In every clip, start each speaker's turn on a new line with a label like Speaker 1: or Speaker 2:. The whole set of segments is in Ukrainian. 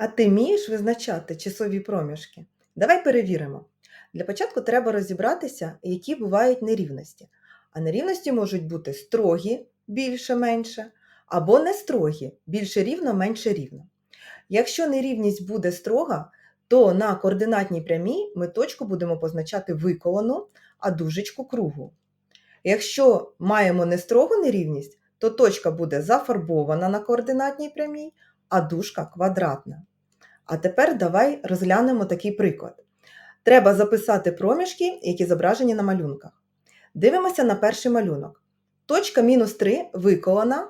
Speaker 1: А ти вмієш визначати часові проміжки? Давай перевіримо. Для початку треба розібратися, які бувають нерівності. А нерівності можуть бути строгі, більше-менше, або не строгі, більше рівно, менше рівно. Якщо нерівність буде строга, то на координатній прямій ми точку будемо позначати виколону, а дужечку кругу. Якщо маємо нестрогу нерівність, то точка буде зафарбована на координатній прямій, а дужка квадратна. А тепер давай розглянемо такий приклад. Треба записати проміжки, які зображені на малюнках. Дивимося на перший малюнок. Точка мінус 3 виколана,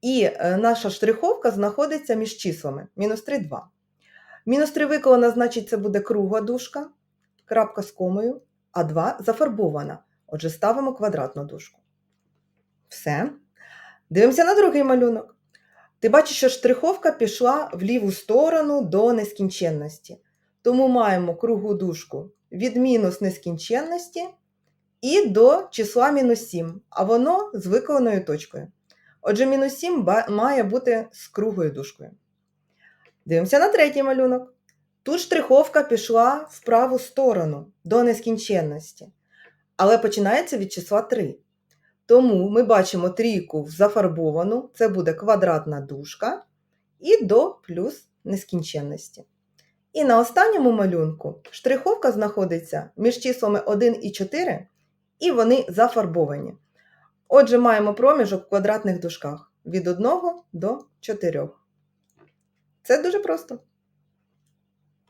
Speaker 1: і е, наша штриховка знаходиться між числами. Мінус 3, 2. Мінус 3 виколана, значить, це буде кругла дужка, крапка з комою, а 2 зафарбована. Отже, ставимо квадратну дужку. Все. Дивимося на другий малюнок. Ти бачиш, що штриховка пішла в ліву сторону до нескінченності. Тому маємо кругу дужку від мінус нескінченності і до числа мінус 7, а воно з виконаною точкою. Отже, мінус 7 має бути з круглою дужкою. Дивимося на третій малюнок. Тут штриховка пішла в праву сторону до нескінченності, але починається від числа 3. Тому ми бачимо трійку зафарбовану, це буде квадратна дужка, і до плюс нескінченності. І на останньому малюнку штриховка знаходиться між числами 1 і 4, і вони зафарбовані. Отже, маємо проміжок в квадратних дужках від 1 до 4. Це дуже просто.